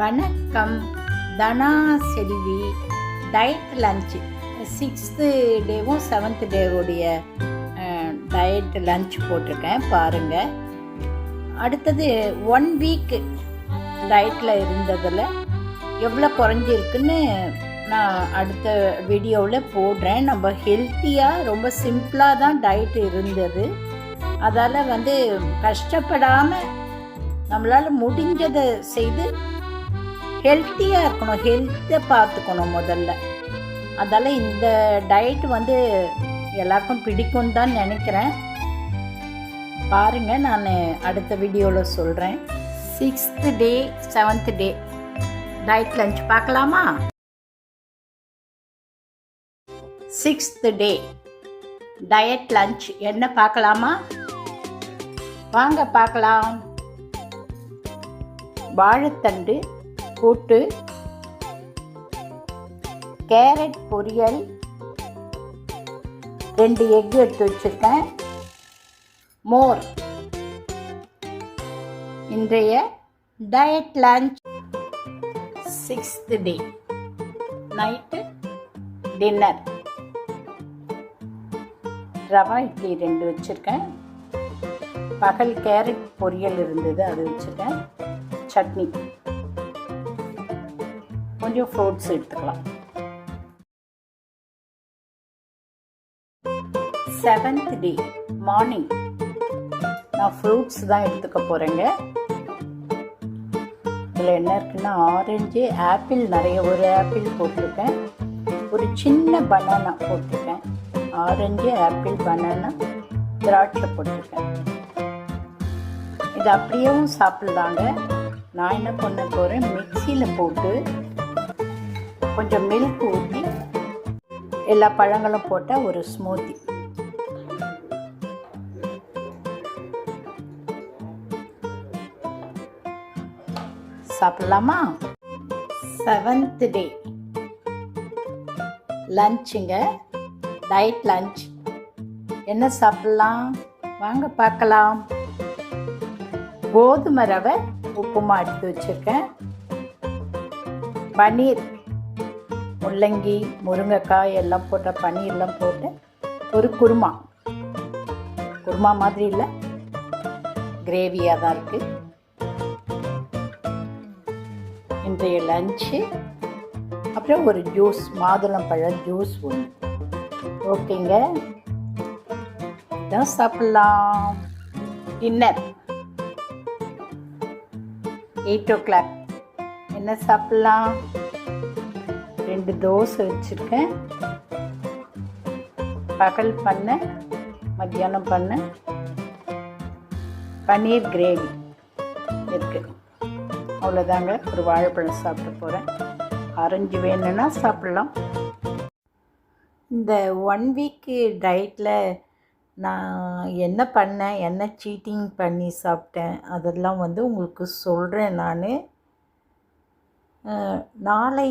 வணக்கம். Dhana Selvi diet lunch sixth டேவும் seventh டேவுடைய diet lunch போட்டிருக்கேன். பாருங்கள் அடுத்தது ஒன் வீக் டயட்டில் இருந்ததில் எவ்வளோ குறைஞ்சிருக்குன்னு நான் அடுத்த வீடியோவில் போடுறேன். நம்ம ஹெல்த்தியாக ரொம்ப சிம்பிளாக தான் டயட் இருந்தது. அதால் வந்து கஷ்டப்படாமல் நம்மளால் முடிஞ்சதை செய்து ஹெல்த்தியாக இருக்கணும். ஹெல்த்தை பார்த்துக்கணும் முதல்ல. அதால் இந்த டயட் வந்து எல்லாருக்கும் பிடிக்கும் தான் நினைக்கிறேன். பாருங்கள் நான் அடுத்த வீடியோவில் சொல்கிறேன் sixth day seventh day diet lunch பார்க்கலாமா? சிக்ஸ்த் டே டயட் லஞ்ச் என்ன பார்க்கலாமா? வாங்க பார்க்கலாம். வாழைத்தண்டு கூட்டு கேரட் பொரியல் ரெண்டு எக் எடுத்து வச்சுருக்கேன். மோர். இன்றைய diet lunch sixth day night dinner rava idli ரெண்டு வச்சுருக்கேன். பகல் கேரட் பொரியல் இருந்தது அது வச்சுருக்கேன். சட்னி. கொஞ்சம் ஃப்ரூட்ஸ் எடுத்துக்கலாம். செவன்த் டே மார்னிங் நான் ஃப்ரூட்ஸ் தான் எடுத்துக்க போகிறேங்க இதில் என்ன இருக்குன்னா ஆரஞ்சு ஆப்பிள் நிறைய ஒரு ஆப்பிள் போட்டிருக்கேன். ஒரு சின்ன பனானா போட்டிருக்கேன். ஆரஞ்சு ஆப்பிள் பனானா திராட்சை போட்டிருக்கேன். இது அப்படியேவும் சாப்பிட்லாங்க. நான் என்ன பண்ண போகிறேன் மிக்சியில் போட்டு கொஞ்சம் மில்க் ஊற்றி எல்லா பழங்களும் போட்ட ஒரு ஸ்மூத்தி சாப்பிடலாமா? செவன்த் டே லஞ்சுங்க டயட் லஞ்ச் என்ன சாப்பிடலாம்? வாங்க பார்க்கலாம். கோதுமை ரவை உப்புமா எடுத்து வச்சுருக்கேன். பன்னீர். முள்ளங்கி முருங்கைக்காய் எல்லாம் போட்ட பன்னீர்லாம் போட்டு ஒரு குருமா. குருமா மாதிரி இல்லை. கிரேவியாக தான் இருக்குது இன்றைய லஞ்சு அப்புறம் ஒரு ஜூஸ் மாதுளம்பழம் ஜூஸ் ஒன்று ஓகேங்க இதான் சாப்பிட்லாம். டின்னர் எயிட் ஓ கிளாக் என்ன சாப்பிட்லாம்? ரெண்டு தோசை வச்சுருக்கேன். பகல் பண்ண மத்தியானம் பண்ண பன்னீர் கிரேவி இருக்குது அவ்வளோதாங்க ஒரு வாழைப்பழம் சாப்பிட போகிறேன் ஆரஞ்சு வேணும்னா சாப்பிட்லாம். இந்த ஒன் வீக்கு டயட்டில் நான் என்ன பண்ணேன் என்ன சீட்டிங் பண்ணி சாப்பிட்டேன் அதெல்லாம் வந்து உங்களுக்கு சொல்கிறேன் நான். நாளை